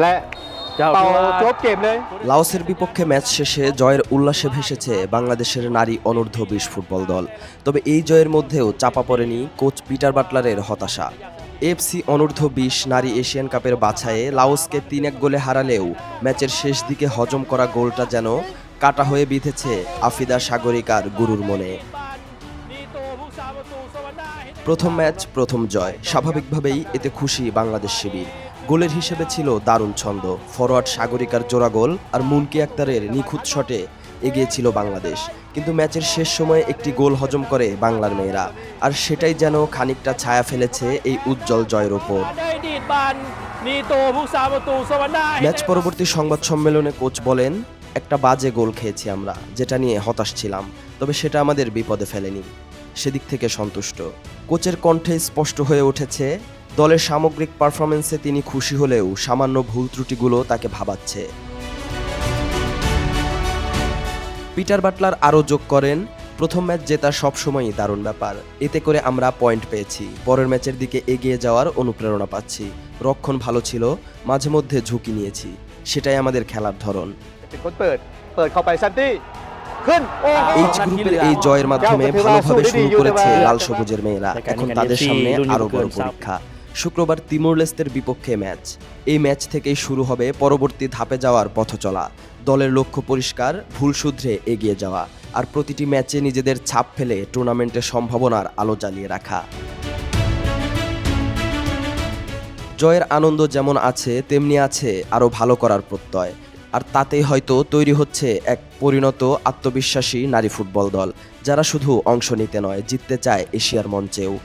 และเป่าจบเกมเลย লাওসের বিপক্ষে ম্যাচ শেষে জয়ের উল্লাসে ভেসেছে বাংলাদেশের নারী অনূর্ধ্ব বিশ ফুটবল দল তবে এই জয়ের মধ্যেও চাপা পড়েনি কোচ পিটার বাটলারের হতাশা এফসি অনূর্ধ্ব বিশ নারী এশিয়ান কাপের বাছাইয়ে লাওসকে তিন এক গোলে হারালেও ম্যাচের শেষ দিকে হজম করা গোলটা যেন কাটা হয়ে বিঁধেছে আফিদা সাগরিকার গুরুর মনে প্রথম ম্যাচ প্রথম জয় স্বাভাবিকভাবেই এতে খুশি বাংলাদেশ শিবির গোলের হিসেবে ছিল দারুণ ছন্দ। ফরোয়ার্ড সাগরিকার জোড়া গোল আর মুনকি আক্তারের নিখুঁত শটে এগিয়েছিল বাংলাদেশ। কিন্তু ম্যাচের শেষ সময়ে একটি গোল হজম করে বাংলার মেয়েরা। আর সেটাই যেন খানিকটা ছায়া ফেলেছে এই উজ্জ্বল জয়ের ওপর। ম্যাচ পরবর্তী সংবাদ সম্মেলনে কোচ বলেন, একটা বাজে গোল খেয়েছি আমরা, যেটা নিয়ে হতাশ ছিলাম, তবে সেটা আমাদের বিপদে ফেলেনি। সেদিক থেকে সন্তুষ্ট। কোচের কণ্ঠে স্পষ্ট হয়ে উঠেছে দলের সামগ্রিক পারফরমেন্সে তিনি খুশি হলেও সামান্য ভুল ত্রুটিগুলো তাকে ভাবাচ্ছে। পিটার বাটলার আরও যোগ করেন, প্রথম ম্যাচ জেতা সবসময়ই দারুণ ব্যাপার। এতে করে আমরা পয়েন্ট পেয়েছি। পরের ম্যাচের দিকে এগিয়ে যাওয়ার অনুপ্রেরণা পাচ্ছি। রক্ষণ ভালো ছিল, মাঝে মধ্যে ঝুঁকি নিয়েছি। সেটাই আমাদের খেলার ধরন। এই জয়ের মাধ্যমে ভালোভাবে শুরু করেছে লাল সবুজের মেয়েরা। এখন তাদের সামনে আরও বড় পরীক্ষা। শুক্রবার তিমুর লেস্তের বিপক্ষে ম্যাচ। এই ম্যাচ থেকেই শুরু হবে পরবর্তী ধাপে যাওয়ার পথ চলা। দলের লক্ষ্য পরিষ্কার, ভুল শুধরে এগিয়ে যাওয়া। আর প্রতিটি ম্যাচে নিজেদের ছাপ ফেলে টুর্নামেন্টের সম্ভাবনার আলো জ্বালিয়ে রাখা। জয়ের আনন্দ যেমন আছে, তেমনি আছে আরও ভালো করার প্রত্যয়। আর তাতেই হয়তো তৈরি হচ্ছে এক পরিণত আত্মবিশ্বাসী নারী ফুটবল দল, যারা শুধু অংশ নিতে নয়, জিততে চায় এশিয়ার মঞ্চেও।